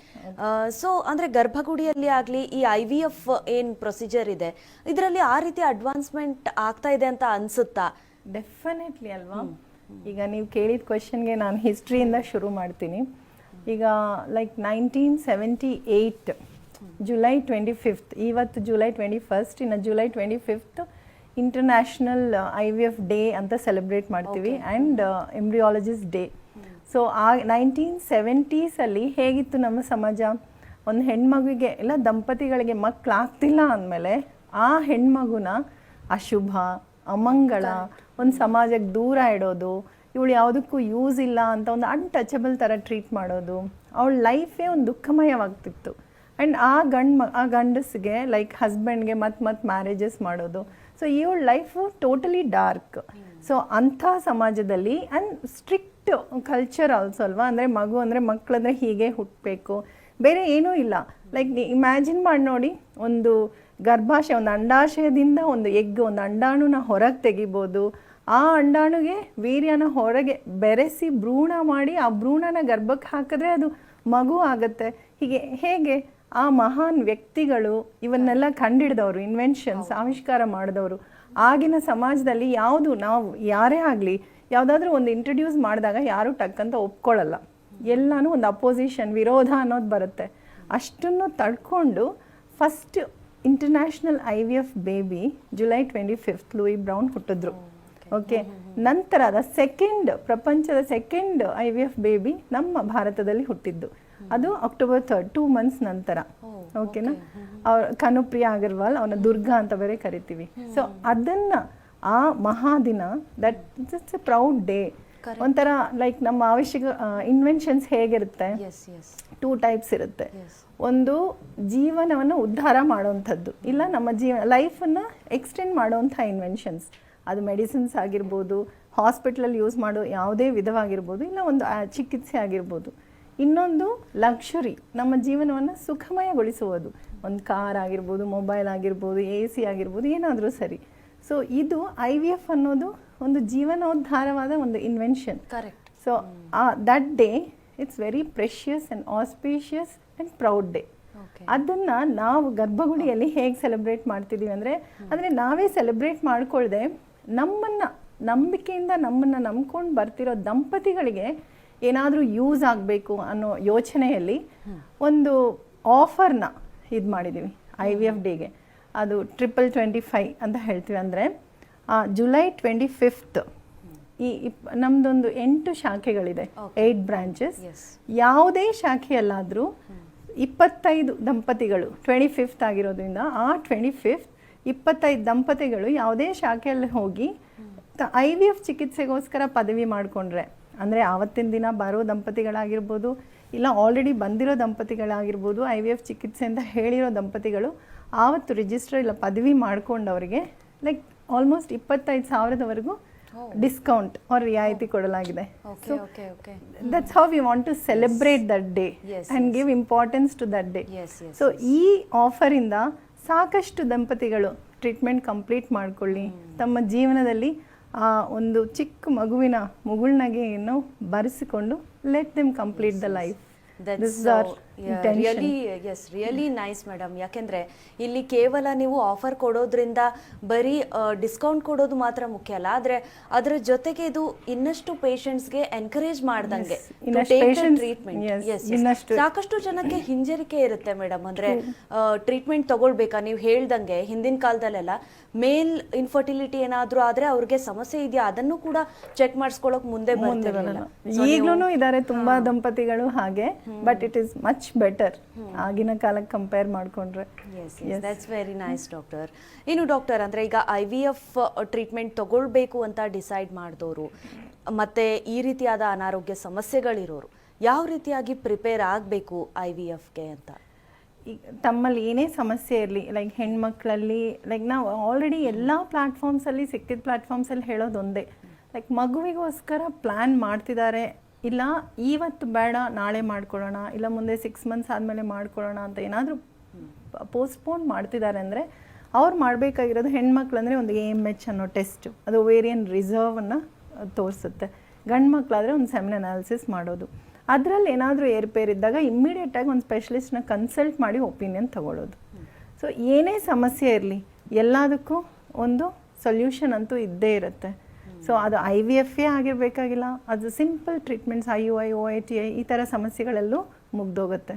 ಸೊ ಅಂದರೆ ಗರ್ಭಗುಡಿಯಲ್ಲಿ ಆಗಲಿ ಈ ಐ ವಿ ಎಫ್ ಏನು ಪ್ರೊಸೀಜರ್ ಇದೆ ಇದರಲ್ಲಿ ಆ ರೀತಿ ಅಡ್ವಾನ್ಸ್ಮೆಂಟ್ ಆಗ್ತಾ ಇದೆ ಅಂತ ಅನಿಸುತ್ತಾ? ಡೆಫಿನೆಟ್ಲಿ ಅಲ್ವಾ? ಈಗ ನೀವು ಕೇಳಿದ ಕ್ವೆಶನ್ಗೆ ನಾನು ಹಿಸ್ಟ್ರಿಯಿಂದ ಶುರು ಮಾಡ್ತೀನಿ. ಈಗ like nineteen seventy eight July twenty fifth ಇವತ್ತು ಜುಲೈ ಟ್ವೆಂಟಿ ಫಸ್ಟ್ ಇನ್ನು July twenty fifth international I V F day ಅಂತ ಸೆಲೆಬ್ರೇಟ್ ಮಾಡ್ತೀವಿ ಆ್ಯಂಡ್ ಎಂಬ್ರಿಯಾಲಜಿಸ್ಟ್ ಡೇ ಸೊ ಆ ನೈನ್ಟೀನ್ ಸೆವೆಂಟೀಸಲ್ಲಿ ಹೇಗಿತ್ತು ನಮ್ಮ ಸಮಾಜ? ಒಂದು ಹೆಣ್ಮಗುವಿಗೆ ಇಲ್ಲ ದಂಪತಿಗಳಿಗೆ ಮಕ್ಕಳಾಗ್ತಿಲ್ಲ ಅಂದಮೇಲೆ ಆ ಹೆಣ್ಮಗುನ ಅಶುಭ ಅಮಂಗಳ ಒಂದು ಸಮಾಜಕ್ಕೆ ದೂರ ಇಡೋದು ಇವಳು ಯಾವುದಕ್ಕೂ ಯೂಸ್ ಇಲ್ಲ ಅಂತ ಒಂದು ಅನ್ಟಚಬಲ್ ಥರ ಟ್ರೀಟ್ ಮಾಡೋದು ಅವಳ ಲೈಫೇ ಒಂದು ದುಃಖಮಯವಾಗ್ತಿತ್ತು. ಆ್ಯಂಡ್ ಆ ಗಂಡ್ ಆ ಗಂಡಸ್ಗೆ ಲೈಕ್ ಹಸ್ಬೆಂಡ್ಗೆ ಮತ್ತೆ ಮತ್ತೆ ಮ್ಯಾರೇಜಸ್ ಮಾಡೋದು. ಸೊ ಇವಳ ಲೈಫು ಟೋಟಲಿ ಡಾರ್ಕ್ ಸೊ ಅಂಥ ಸಮಾಜದಲ್ಲಿ ಆ್ಯಂಡ್ ಸ್ಟ್ರಿಕ್ಟ್ ಕಲ್ಚರ್ ಆಲ್ಸೋ ಅಲ್ವಾ? ಅಂದರೆ ಮಗು ಅಂದರೆ ಮಕ್ಕಳಂದರೆ ಹೀಗೆ ಹುಟ್ಟಬೇಕು ಬೇರೆ ಏನೂ ಇಲ್ಲ. ಲೈಕ್ ಇಮ್ಯಾಜಿನ್ ಮಾಡಿ ನೋಡಿ. ಒಂದು ಗರ್ಭಾಶಯ, ಒಂದು ಅಂಡಾಶಯದಿಂದ ಒಂದು ಎಗ್, ಒಂದು ಅಂಡಾಣುನ ಹೊರಗೆ ತೆಗಿಬೋದು. ಆ ಅಂಡಾಣುಗೆ, ವೀರ್ಯನ ಹೊರಗೆ ಬೆರೆಸಿ ಭ್ರೂಣ ಮಾಡಿ ಆ ಭ್ರೂಣನ ಗರ್ಭಕ್ಕೆ ಹಾಕಿದ್ರೆ ಅದು ಮಗು ಆಗುತ್ತೆ. ಹೀಗೆ ಹೇಗೆ? ಆ ಮಹಾನ್ ವ್ಯಕ್ತಿಗಳು ಇವನ್ನೆಲ್ಲ ಕಂಡಿಡಿದವರು ಇನ್ವೆನ್ಷನ್ಸ್ ಆವಿಷ್ಕಾರ ಮಾಡಿದವರು. ಆಗಿನ ಸಮಾಜದಲ್ಲಿ ಯಾವುದು ನಾವು ಯಾರೇ ಆಗಲಿ ಯಾವುದಾದ್ರೂ ಒಂದು ಇಂಟ್ರಡ್ಯೂಸ್ ಮಾಡಿದಾಗ ಯಾರು ಟಕ್ಕಂತ ಒಪ್ಕೊಳ್ಳಲ್ಲ ಎಲ್ಲನೂ ಒಂದು ಅಪೋಸಿಷನ್ ವಿರೋಧ ಅನ್ನೋದು ಬರುತ್ತೆ. ಅಷ್ಟನ್ನು ತಡ್ಕೊಂಡು first international I V F baby July twenty fifth Louise Brown ಹುಟ್ಟಿದ್ರು ಓಕೆ ನಂತರ ಅದ ಸೆಕೆಂಡ್ ಪ್ರಪಂಚದ second I V F baby ನಮ್ಮ ಭಾರತದಲ್ಲಿ ಹುಟ್ಟಿದ್ದು. ಅದು ಅಕ್ಟೋಬರ್ ಥರ್ಡ್ ಟೂ ಮಂತ್ಸ್ ನಂತರ. ಓಕೆನಾ ಅವ್ರ ಕನುಪ್ರಿಯ ಅಗರ್ವಾಲ್ ಅವನ ದುರ್ಗಾ ಅಂತ ಬೇರೆ ಕರಿತೀವಿ. ಸೊ ಅದನ್ನ ಆ ಮಹಾದಿನ that it's a proud day ಒಂಥರ ಲೈಕ್ ನಮ್ಮ ಅವಶ್ಯಕ ಇನ್ವೆನ್ಷನ್ಸ್ ಹೇಗಿರುತ್ತೆ? ಟೂ ಟೈಪ್ಸ್ ಇರುತ್ತೆ. ಒಂದು ಜೀವನವನ್ನು ಉದ್ಧಾರ ಮಾಡುವಂಥದ್ದು ಇಲ್ಲ ನಮ್ಮ ಜೀವನ ಲೈಫನ್ನು ಎಕ್ಸ್ಟೆಂಡ್ ಮಾಡುವಂಥ ಇನ್ವೆನ್ಷನ್ಸ್ ಅದು ಮೆಡಿಸಿನ್ಸ್ ಆಗಿರ್ಬೋದು ಹಾಸ್ಪಿಟ್ಲಲ್ಲಿ ಯೂಸ್ ಮಾಡೋ ಯಾವುದೇ ವಿಧವಾಗಿರ್ಬೋದು ಇಲ್ಲ ಒಂದು ಚಿಕಿತ್ಸೆ ಆಗಿರ್ಬೋದು. ಇನ್ನೊಂದು ಲಕ್ಷುರಿ ನಮ್ಮ ಜೀವನವನ್ನು ಸುಖಮಯಗೊಳಿಸುವುದು. ಒಂದು ಕಾರ್ ಆಗಿರ್ಬೋದು ಮೊಬೈಲ್ ಆಗಿರ್ಬೋದು ಎ ಸಿ ಆಗಿರ್ಬೋದು ಏನಾದರೂ ಸರಿ. ಸೊ ಇದು ಐ ವಿ ಎಫ್ ಅನ್ನೋದು ಒಂದು ಜೀವನೋದ್ಧಾರವಾದ ಒಂದು invention correct so that day it's very precious and auspicious and proud day ಅದನ್ನು ಅದನ್ನ ನಾವು ಗರ್ಭಗುಡಿಯಲ್ಲಿ ಹೇಗೆ ಸೆಲೆಬ್ರೇಟ್ ಮಾಡ್ತಿದ್ದೀವಿ ಅಂದರೆ ಅಂದರೆ ನಾವೇ ಸೆಲೆಬ್ರೇಟ್ ಮಾಡಿಕೊಳ್ಳದೆ ನಮ್ಮನ್ನು ನಂಬಿಕೆಯಿಂದ ನಮ್ಮನ್ನು ನಂಬ್ಕೊಂಡು ಬರ್ತಿರೋ ದಂಪತಿಗಳಿಗೆ ಏನಾದರೂ ಯೂಸ್ ಆಗಬೇಕು ಅನ್ನೋ ಯೋಚನೆಯಲ್ಲಿ ಒಂದು ಆಫರ್ನ ಇದು ಮಾಡಿದ್ದೀವಿ ಐ ವಿ ಎಫ್ ಡಿಗೆ ಅದು ಟ್ರಿಪಲ್ ಟ್ವೆಂಟಿ ಫೈವ್ ಅಂತ ಹೇಳ್ತೀವಿ ಅಂದರೆ ಜುಲೈ ಟ್ವೆಂಟಿ ಫಿಫ್ತ್ ಈ ಇಪ್ ನಮ್ದೊಂದು ಎಂಟು ಶಾಖೆಗಳಿದೆ ಏಯ್ಟ್ ಬ್ರಾಂಚಸ್ ಯಾವುದೇ ಶಾಖೆಯಲ್ಲಾದರೂ ಇಪ್ಪತ್ತೈದು ದಂಪತಿಗಳು ಟ್ವೆಂಟಿ ಫಿಫ್ತ್ ಆಗಿರೋದ್ರಿಂದ ಆ ಟ್ವೆಂಟಿ ಫಿಫ್ತ್ ಇಪ್ಪತ್ತೈದು ದಂಪತಿಗಳು ಯಾವುದೇ ಶಾಖೆಯಲ್ಲಿ ಹೋಗಿ ಐ ವಿ ಎಫ್ ಚಿಕಿತ್ಸೆಗೋಸ್ಕರ ಪದವಿ ಮಾಡಿಕೊಂಡ್ರೆ ಅಂದರೆ ಆವತ್ತಿನ ದಿನ ಬರೋ ದಂಪತಿಗಳಾಗಿರ್ಬೋದು ಇಲ್ಲ ಆಲ್ರೆಡಿ ಬಂದಿರೋ ದಂಪತಿಗಳಾಗಿರ್ಬೋದು ಐ ವಿ ಎಫ್ ಚಿಕಿತ್ಸೆ ಅಂತ ಹೇಳಿರೋ ದಂಪತಿಗಳು ಆವತ್ತು ರಿಜಿಸ್ಟರ್ ಇಲ್ಲ ಪದವಿ ಮಾಡ್ಕೊಂಡವರಿಗೆ ಲೈಕ್ ಆಲ್ಮೋಸ್ಟ್ ಇಪ್ಪತ್ತೈದು ಸಾವಿರದವರೆಗೂ ಡಿಸ್ಕೌಂಟ್ ಆರ್ ರಿಯಾಯಿತಿ ಕೊಡಲಾಗಿದೆ. That's how we want to celebrate that day and and give importance to that day so ಈ ಆಫರಿಂದ ಸಾಕಷ್ಟು ದಂಪತಿಗಳು ಟ್ರೀಟ್ಮೆಂಟ್ ಕಂಪ್ಲೀಟ್ ಮಾಡ್ಕೊಳ್ಳಿ. ತಮ್ಮ ಜೀವನದಲ್ಲಿ ಆ ಒಂದು ಚಿಕ್ಕ ಮಗುವಿನ ಮುಗುಳ್ನಗೆಯನ್ನು ಬರೆಸಿಕೊಂಡು let them complete the life really yes really nice madam ಯಾಕೆಂದ್ರೆ ಇಲ್ಲಿ ಕೇವಲ ನೀವು ಆಫರ್ ಕೊಡೋದ್ರಿಂದ ಬರೀ ಡಿಸ್ಕೌಂಟ್ ಕೊಡೋದು ಮಾತ್ರ ಮುಖ್ಯ ಅಲ್ಲ. ಆದ್ರೆ ಅದರ ಜೊತೆಗೆ ಇದು ಇನ್ನಷ್ಟು ಪೇಷಂಟ್ಸ್ಗೆ ಎನ್ಕರೇಜ್ ಮಾಡ್ದಂಗೆ ಟ್ರೀಟ್ಮೆಂಟ್ ಸಾಕಷ್ಟು ಜನಕ್ಕೆ ಹಿಂಜರಿಕೆ ಇರುತ್ತೆ ಮೇಡಮ್ ಅಂದ್ರೆ ಟ್ರೀಟ್ಮೆಂಟ್ ತಗೊಳ್ಬೇಕಾ? ನೀವು ಹೇಳ್ದಂಗೆ ಹಿಂದಿನ ಕಾಲದಲ್ಲೆಲ್ಲ ಮೇಲ್ ಇನ್ಫರ್ಟಿಲಿಟಿ ಏನಾದರೂ ಆದ್ರೆ ಅವ್ರಿಗೆ ಸಮಸ್ಯೆ ಇದೆಯಾ ಅದನ್ನು ಕೂಡ ಚೆಕ್ ಮಾಡಿಸ್ಕೊಳಕ್ ಮುಂದೆ ಬರ್ತಿರ್ಲಿಲ್ಲ. ಈಗ್ಲೂ ಇದ್ದಾರೆ ತುಂಬಾ ದಂಪತಿಗಳು ಹಾಗೆ but it is much better ಆಗಿನ ಕಾಲಕ್ಕೆ ಕಂಪೇರ್ ಮಾಡ್ಕೊಂಡ್ರೆ. ದಟ್ಸ್ ವೆರಿ ನೈಸ್ ಡಾಕ್ಟರ್ ಇನ್ನು ಡಾಕ್ಟರ್ ಅಂದ್ರೆ ಈಗ ಐ ವಿ ಎಫ್ ಟ್ರೀಟ್ಮೆಂಟ್ ತಗೊಳ್ಬೇಕು ಅಂತ ಡಿಸೈಡ್ ಮಾಡಿದವರು ಮತ್ತೆ ಈ ರೀತಿಯಾದ ಅನಾರೋಗ್ಯ ಸಮಸ್ಯೆಗಳಿರೋರು ಯಾವ ರೀತಿಯಾಗಿ ಪ್ರಿಪೇರ್ ಆಗಬೇಕು ಐ ವಿ ಎಫ್ಗೆ ಅಂತ? ಈಗ ತಮ್ಮಲ್ಲಿ ಏನೇ ಸಮಸ್ಯೆ ಇರಲಿ ಲೈಕ್ ಹೆಣ್ಮಕ್ಳಲ್ಲಿ ಲೈಕ್ ನಾವು ಆಲ್ರೆಡಿ ಎಲ್ಲ ಪ್ಲ್ಯಾಟ್ಫಾರ್ಮ್ಸಲ್ಲಿ ಸಿಕ್ಕಿದ ಪ್ಲ್ಯಾಟ್ಫಾರ್ಮ್ಸಲ್ಲಿ ಹೇಳೋದು ಒಂದೇ ಲೈಕ್ ಮಗುವಿಗೋಸ್ಕರ ಪ್ಲ್ಯಾನ್ ಮಾಡ್ತಿದ್ದಾರೆ. ಇಲ್ಲ ಇವತ್ತು ಬೇಡ, ನಾಳೆ ಮಾಡ್ಕೊಳ್ಳೋಣ, ಇಲ್ಲ ಮುಂದೆ ಸಿಕ್ಸ್ ಮಂತ್ಸ್ ಆದಮೇಲೆ ಮಾಡ್ಕೊಳ್ಳೋಣ ಅಂತ ಏನಾದರೂ ಪೋಸ್ಟ್ಪೋನ್ ಮಾಡ್ತಿದ್ದಾರೆ ಅಂದರೆ ಅವ್ರು ಮಾಡಬೇಕಾಗಿರೋದು ಹೆಣ್ಮಕ್ಳು ಅಂದರೆ ಒಂದು ಎ ಎಂ ಎಚ್ ಅನ್ನೋ ಟೆಸ್ಟು ಅದು ವೇರಿಯನ್ ರಿಸರ್ವನ್ನು ತೋರಿಸುತ್ತೆ. ಗಂಡು ಮಕ್ಕಳಾದರೆ ಒಂದು ಸೆಮಿನ್ ಅನಾಲಿಸಿಸ್ ಮಾಡೋದು. ಅದರಲ್ಲಿ ಏನಾದರೂ ಏರ್ಪೇರ್ ಇದ್ದಾಗ ಇಮ್ಮಿಡಿಯೇಟಾಗಿ ಒಂದು ಸ್ಪೆಷಲಿಸ್ಟ್ನ ಕನ್ಸಲ್ಟ್ ಮಾಡಿ ಒಪಿನಿಯನ್ ತಗೊಳ್ಳೋದು ಸೊ ಏನೇ ಸಮಸ್ಯೆ ಇರಲಿ, ಎಲ್ಲದಕ್ಕೂ ಒಂದು ಸೊಲ್ಯೂಷನ್ ಅಂತೂ ಇದ್ದೇ ಇರುತ್ತೆ. ಸೊ ಅದು ಐ ವಿ ಎಫ್ ಎ ಆಗಿರಬೇಕಾಗಿಲ್ಲ, ಅದು simple treatments I U I O I T I ಈ ಥರ ಸಮಸ್ಯೆಗಳೆಲ್ಲೂ ಮುಗ್ದೋಗುತ್ತೆ.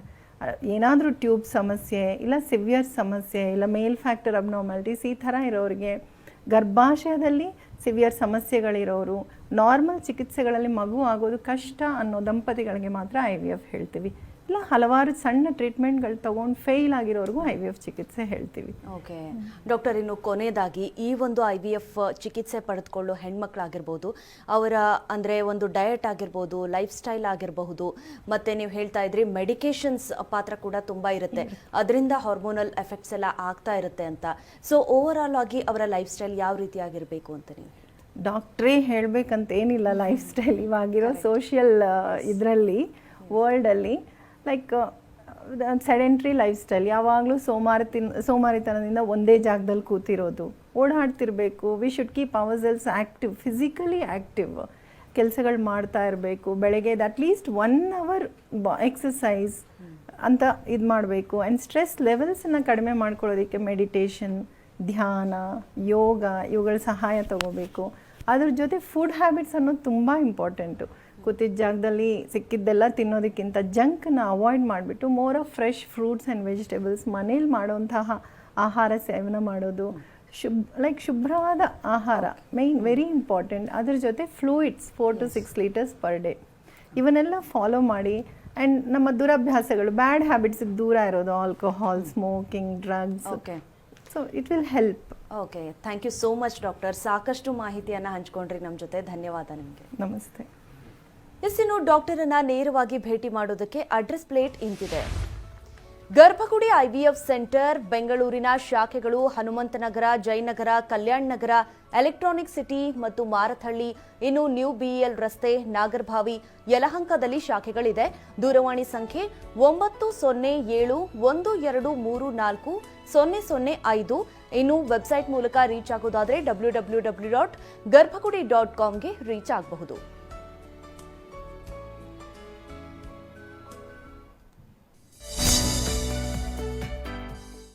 ಏನಾದರೂ ಟ್ಯೂಬ್ ಸಮಸ್ಯೆ, ಇಲ್ಲ ಸಿವಿಯರ್ ಸಮಸ್ಯೆ, ಇಲ್ಲ ಮೇಲ್ ಫ್ಯಾಕ್ಟರ್ ಅಬ್ನಾರ್ಮಾಲಿಟೀಸ್ ಈ ಥರ ಇರೋರಿಗೆ ಗರ್ಭಾಶಯದಲ್ಲಿ ಸಿವಿಯರ್ ಸಮಸ್ಯೆಗಳಿರೋರು ನಾರ್ಮಲ್ ಚಿಕಿತ್ಸೆಗಳಲ್ಲಿ ಮಗು ಆಗೋದು ಕಷ್ಟ ಅನ್ನೋ ದಂಪತಿಗಳಿಗೆ ಮಾತ್ರ ಐ ವಿ ಎಫ್ ಹೇಳ್ತೀವಿ. ಇಲ್ಲ, ಹಲವಾರು ಸಣ್ಣ ಟ್ರೀಟ್ಮೆಂಟ್ಗಳು ತಗೊಂಡು ಫೇಲ್ ಆಗಿರೋರ್ಗೂ ಐ ವಿ ಎಫ್ ಚಿಕಿತ್ಸೆ ಹೇಳ್ತೀವಿ. ಓಕೆ. ಡಾಕ್ಟರ್, ಇನ್ನು ಕೊನೆಯದಾಗಿ ಈ ಒಂದು ಐ ವಿ ಎಫ್ ಚಿಕಿತ್ಸೆ ಪಡೆದುಕೊಳ್ಳೋ ಹೆಣ್ಮಕ್ಳಾಗಿರ್ಬೋದು, ಅವರ ಅಂದರೆ ಒಂದು ಡಯಟ್ ಆಗಿರ್ಬೋದು ಲೈಫ್ ಸ್ಟೈಲ್ ಆಗಿರಬಹುದು, ಮತ್ತು ನೀವು ಹೇಳ್ತಾ ಇದ್ರಿ ಮೆಡಿಕೇಶನ್ಸ್ ಪಾತ್ರ ಕೂಡ ತುಂಬ ಇರುತ್ತೆ. ಅದರಿಂದ ಹಾರ್ಮೋನಲ್ ಎಫೆಕ್ಟ್ಸ್ ಎಲ್ಲ ಆಗ್ತಾ ಇರುತ್ತೆ ಅಂತ. ಸೊ ಓವರ್ ಆಲ್ ಆಗಿ ಅವರ ಲೈಫ್ ಸ್ಟೈಲ್ ಯಾವ ರೀತಿಯಾಗಿರಬೇಕು ಅಂತ ನೀವು ಡಾಕ್ಟ್ರೇ ಹೇಳಬೇಕಂತ ಏನಿಲ್ಲ ಲೈಫ್ ಸ್ಟೈಲ್ ಇವಾಗಿರೋ ಸೋಷಿಯಲ್ ಇದರಲ್ಲಿ ವರ್ಲ್ಡಲ್ಲಿ ಲೈಕ್ ಸೆಡೆಂಟ್ರಿ ಲೈಫ್ ಸ್ಟೈಲ್ ಯಾವಾಗಲೂ ಸೋಮಾರಿತಿನ್ ಸೋಮಾರಿತನದಿಂದ ಒಂದೇ ಜಾಗದಲ್ಲಿ ಕೂತಿರೋದು. ಓಡಾಡ್ತಿರ್ಬೇಕು. We should keep ourselves active physically active ಕೆಲಸಗಳು ಮಾಡ್ತಾ ಇರಬೇಕು. ಬೆಳಗ್ಗೆ ಅಟ್ಲೀಸ್ಟ್ ಒನ್ ಅವರ್ ಎಕ್ಸಸೈಸ್ ಅಂತ ಇದು ಮಾಡಬೇಕು. ಆ್ಯಂಡ್ ಸ್ಟ್ರೆಸ್ ಲೆವೆಲ್ಸನ್ನು ಕಡಿಮೆ ಮಾಡ್ಕೊಳ್ಳೋದಕ್ಕೆ ಮೆಡಿಟೇಷನ್ ಧ್ಯಾನ ಯೋಗ ಇವುಗಳ ಸಹಾಯ ತಗೋಬೇಕು. ಅದ್ರ ಜೊತೆ ಫುಡ್ ಹ್ಯಾಬಿಟ್ಸ್ ಅನ್ನೋದು ತುಂಬ ಇಂಪಾರ್ಟೆಂಟು ಕೂತಿದ್ದ ಜಾಗದಲ್ಲಿ ಸಿಕ್ಕಿದ್ದೆಲ್ಲ ತಿನ್ನೋದಕ್ಕಿಂತ ಜಂಕನ್ನ ಅವಾಯ್ಡ್ ಮಾಡಿಬಿಟ್ಟು more of fresh fruits and vegetables ಮನೇಲಿ ಮಾಡುವಂತಹ ಆಹಾರ ಸೇವನೆ ಮಾಡೋದು, ಶುಭ್ ಲೈಕ್ ಶುಭ್ರವಾದ ಆಹಾರ ಮೈನ್ ವೆರಿ ಇಂಪಾರ್ಟೆಂಟ್ ಅದ್ರ ಜೊತೆ fluids four to six litres per day ಇವನ್ನೆಲ್ಲ ಫಾಲೋ ಮಾಡಿ ಆ್ಯಂಡ್ ನಮ್ಮ ದುರಭ್ಯಾಸಗಳು ಬ್ಯಾಡ್ ಹ್ಯಾಬಿಟ್ಸಿಗೆ ದೂರ ಇರೋದು alcohol smoking drugs so it will help okay thank you so much doctor ಸಾಕಷ್ಟು ಮಾಹಿತಿಯನ್ನು ಹಂಚ್ಕೊಂಡ್ರಿ ನಮ್ಮ ಜೊತೆ. ಧನ್ಯವಾದ ನಿಮಗೆ. ನಮಸ್ತೆ. ಎಸ್ ಇನ್ನು ಡಾಕ್ಟರನ್ನು ನೇರವಾಗಿ ಭೇಟಿ ಮಾಡೋದಕ್ಕೆ ಅಡ್ರೆಸ್ ಪ್ಲೇಟ್ ಇಂತಿದೆ. ಗರ್ಭಗುಡಿ ಐವಿಎಫ್ ಸೆಂಟರ್, ಬೆಂಗಳೂರಿನ ಶಾಖೆಗಳು ಹನುಮಂತನಗರ, ಜಯನಗರ ಕಲ್ಯಾಣ್ ನಗರ ಎಲೆಕ್ಟ್ರಾನಿಕ್ ಸಿಟಿ ಮತ್ತು ಮಾರಥಹಳ್ಳಿ ಇನ್ನು ನ್ಯೂ ಬಿಇಎಲ್ ರಸ್ತೆ, ನಾಗರ್ಭಾವಿ, ಯಲಹಂಕದಲ್ಲಿ ಶಾಖೆಗಳಿದೆ. ದೂರವಾಣಿ ಸಂಖ್ಯೆ ಒಂಬತ್ತು ಸೊನ್ನೆ ಏಳು ಒಂದು ಎರಡು ಮೂರು ನಾಲ್ಕು ಸೊನ್ನೆ ಸೊನ್ನೆ ಐದು. ಇನ್ನು ವೆಬ್ಸೈಟ್ ಮೂಲಕ reach ಆಗೋದಾದರೆ W W W dot Garbhagudi dot ಕಾಮ್ಗೆ reach ಆಗಬಹುದು.